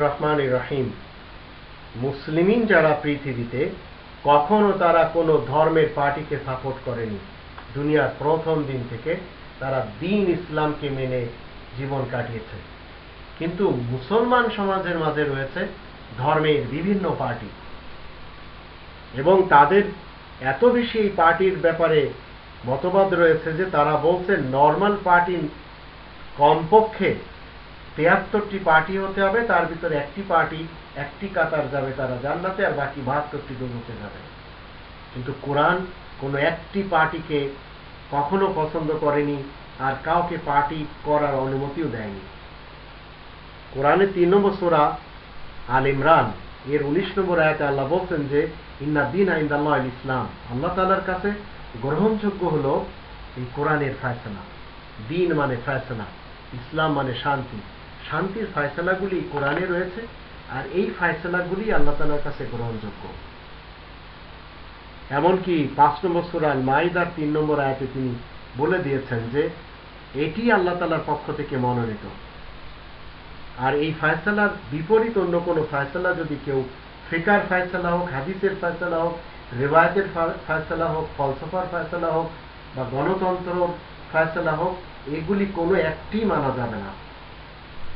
রহমান রহিম। মুসলিমিন যারা পৃথিবীতে, কখনো তারা কোনো ধর্মের পার্টিকে সাপোর্ট করেনি। দুনিয়ার প্রথম দিন থেকে তারা দিন ইসলামকে মেনে জীবন কাটিয়েছে। কিন্তু মুসলমান সমাজের মাঝে রয়েছে ধর্মের বিভিন্ন পার্টি। এবং তাদের এত বেশি এই পার্টির ব্যাপারে মতবাদ রয়েছে যে তারা বলছে, নর্মাল পার্টি কমপক্ষে তিয়াত্তরটি পার্টি হতে হবে, তার ভিতরে একটি পার্টি, একটি কাতার যাবে তারা জান্নাতে আর বাকি বাহাত্তরটি দোজকে যাবে। কিন্তু কোরআন কোনো একটি পার্টিকে কখনো পছন্দ করেনি আর কাউকে পার্টি করার অনুমতিও দেয়নি। কোরআনে তিন নম্বর সোরা আল ইমরান, এর উনিশ নম্বর আয়াতে আল্লাহ বলছেন যে, ইন্না দিন আইন্দাল্লাহ আল ইসলাম। আল্লাহ তালার কাছে গ্রহণযোগ্য হলো এই কোরআনের ফায়সলা। দিন মানে ফায়সলা। ইসলাম মানে শান্তি। শান্তির ফায়সলাগুলি কোরআনে রয়েছে, আর এই ফায়সলাগুলি আল্লাহ তালার কাছে গ্রহণযোগ্য। এমনকি পাঁচ নম্বর সুরাল মাইদার তিন নম্বর আয়াতে তিনি বলে দিয়েছেন যে, এটি আল্লাহ তালার পক্ষ থেকে মনোনীত। আর এই ফায়সালার বিপরীত অন্য কোনো ফায়সালা যদি কেউ ফিকার ফায়সালা হোক, হাদিসের ফায়সালা হোক রেবায়তের ফায়সালা হোক, ফলসফার ফায়সালা হোক বা গণতন্ত্র ফায়সালা হোক এগুলি কোনো একটি মানা যাবে না।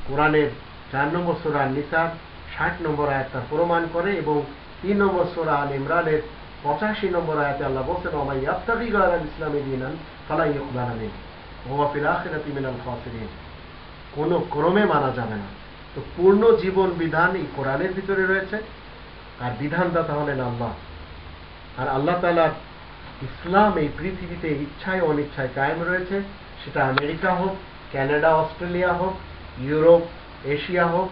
কোরআনের চার নম্বর সোরা নিসার ষাট নম্বর আয়াত প্রমাণ করে এবং তিন নম্বর সোরা আল ইমরানের পঁচাশি নম্বর আয়াতে আল্লাহ বলছেন ওমাই আফতারি গাল ইসলামী দিনান ফালাই ইকবাল আমিন ওমা মিনাল খাসিরিন। কোনো ক্রমে মানা যাবে না। তো পূর্ণ জীবন বিধান এই কোরআনের ভিতরে রয়েছে। আর বিধানদাতা হলেন আল্লাহ আর আল্লাহ তালা ইসলাম এই পৃথিবীতে ইচ্ছায় অনিচ্ছায় কায়েম রয়েছে। সেটা আমেরিকা হোক, ক্যানাডা, অস্ট্রেলিয়া হোক, ইউরোপ, এশিয়া হোক,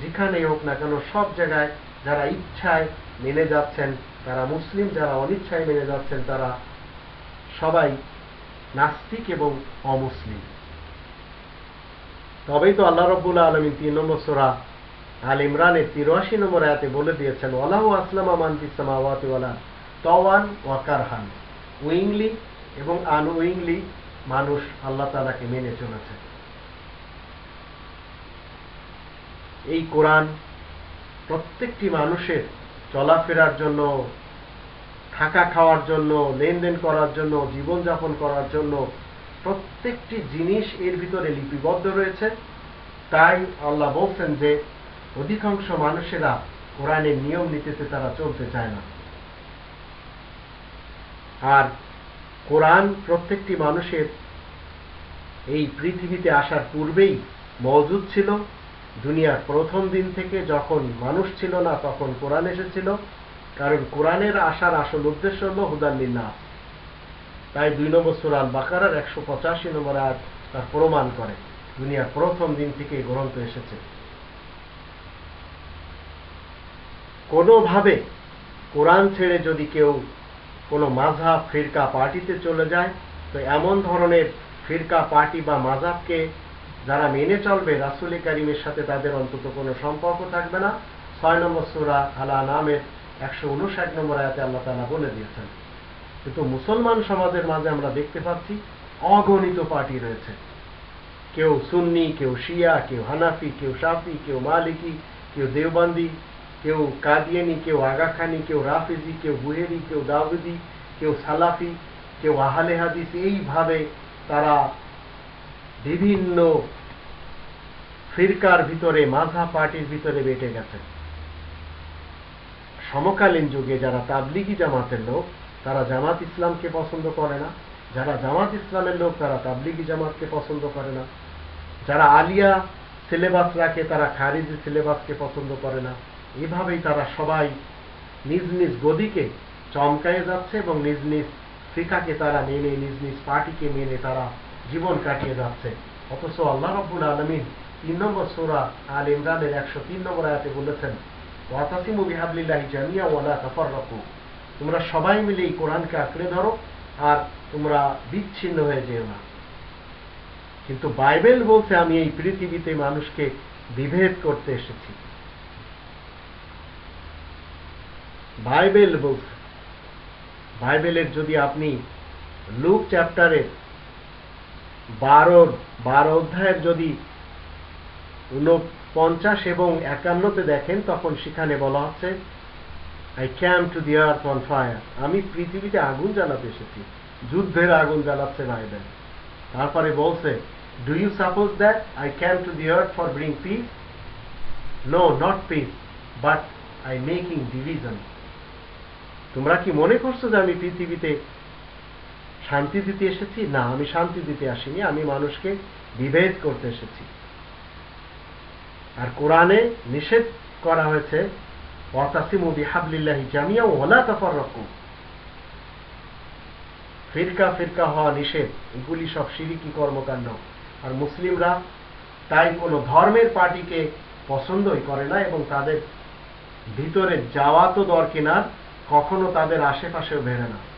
যেখানেই হোক না কেন সব জায়গায় যারা ইচ্ছায় মেনে যাচ্ছেন, তারা মুসলিম, যারা অনিচ্ছায় মেনে যাচ্ছেন, তারা সবাই নাস্তিক এবং অমুসলিম। তবেই তো আল্লাহ রব্বুল আলমী তিন নম্বর সোরা আল ইমরানের তিরাশি নম্বর আয়াতে বলে দিয়েছেন, ওয়ালাহু আসলাম আমান বিসামাওয়াতি ওয়ালা তওয়ান ওয়াকারহান উইংলি এবং আনউইংলি মানুষ আল্লাহ তালাকে মেনে চলেছে। এই কোরআন প্রত্যেকটি মানুষের চলাফেরার জন্য, থাকা খাওয়ার জন্য, লেনদেন করার জন্য, জীবনযাপন করার জন্য প্রত্যেকটি জিনিস এর ভিতরে লিপিবদ্ধ রয়েছে। তাই আল্লাহ বলছেন যে, অধিকাংশ মানুষেরা কোরআনের নিয়ম নীতিতে তারা চলতে চায় না। আর কোরআন প্রত্যেকটি মানুষের এই পৃথিবীতে আসার পূর্বেই মজুদ ছিল। দুনিয়ার প্রথম দিন থেকে যখন মানুষ ছিল না, তখন কোরআন এসেছিল। কারণ কোরআনের আসার আসল উদ্দেশ্য হল হুদাল্লিনা তাই দুই নম্বর সুরাল বাকারার একশো পঁচাশি নম্বর আয়াত তার প্রমাণ করে, দুনিয়ার প্রথম দিন থেকে গ্রন্থ এসেছে। কোনোভাবে কোরআন ছেড়ে যদি কেউ কোনো মাঝাব ফিরকা পার্টিতে চলে যায়, তো এমন ধরনের ফিরকা পার্টি বা মাঝাবকে যারা মেনে চলবে রাসুলি কারিমের সাথে তাদের অন্তত কোনো সম্পর্ক থাকবে না। ছয় নম্বর সুরা আলা নামের একশো উনষাট নম্বর আয়াতে আল্লাহ তালা বলে দিয়েছেন। কিন্তু মুসলমান সমাজের মাঝে আমরা দেখতে পাচ্ছি অগণিত পার্টি রয়েছে। কেউ সুন্নি, কেউ শিয়া, কেউ হানাফি, কেউ সাফি কেউ মালিকি, কেউ দেওবান্দি কেউ কাদিয়ানি, কেউ আগাখানি, কেউ রাফিজি, কেউ বুহেরি, কেউ দাউদি, কেউ সালাফি, কেউ আহালে হাদিস, এইভাবে তারা বিভিন্ন ফিরকার ভিতরে মাঝা পার্টির ভিতরে বেটে গেছে সমকালীন যুগে যারা তাবলিগি জামাতের লোক, তারা জামাত ইসলামকে পছন্দ করে না। যারা জামাত ইসলামের লোক, তারা তাবলিগি জামাতকে পছন্দ করে না। যারা আলিয়া সিলেবাস রাখে, তারা খারিজি সিলেবাসকে পছন্দ করে না। এভাবেই তারা সবাই নিজ নিজ গদিকে চমকায়ে যাচ্ছে এবং নিজ নিজ ফিকাকে তারা মেনে, নিজ নিজ পার্টিকে মেনে তারা জীবন কাটিয়ে যাচ্ছে। অথচ আল্লাহ রব্বুল আলমিন তিন নম্বর সোরা আল ইমরানের একশো তিন নম্বর আয়াতে বলেছেন, ওয়াতাসিমু বিহাবলিল্লাহি জামিয়া ওয়ালা তাফাররাকু। তোমরা সবাই মিলে এই কোরআনকে আঁকড়ে ধরো আর তোমরা বিচ্ছিন্ন হয়ে যেও না। কিন্তু বাইবেল বলছে, আমি এই পৃথিবীতে মানুষকে বিভেদ করতে এসেছি। বাইবেল বলছে বাইবেলের যদি আপনি লুক চ্যাপ্টারের বারোর, বারো অধ্যায়ের যদি উনপঞ্চাশ এবং একান্নতে দেখেন, তখন সেখানে বলা হচ্ছে I came to the earth on fire আমি পৃথিবীতে আগুন জ্বালাতে এসেছি। যুদ্ধের আগুন জ্বালাচ্ছে বাইবেল। তারপরে বলছে do you suppose that I came to the earth for bring peace no not peace but I making division তোমরা কি মনে করছ যে আমি পৃথিবীতে শান্তি দিতে এসেছি? না, আমি শান্তি দিতে আসিনি। আমি মানুষকে বিভেদ করতে এসেছি। আর কোরআনে নিষেধ করা হয়েছে ফিরকা ফিরকা হওয়া নিষেধ, এগুলি সব শিরিকি কর্মকাণ্ড। আর মুসলিমরা তাই কোনো ধর্মের পার্টিকে পছন্দই করে না এবং তাদের ভিতরে যাওয়া তো দরকিনার কখনো তাদের আশেপাশেও বেড়ে না।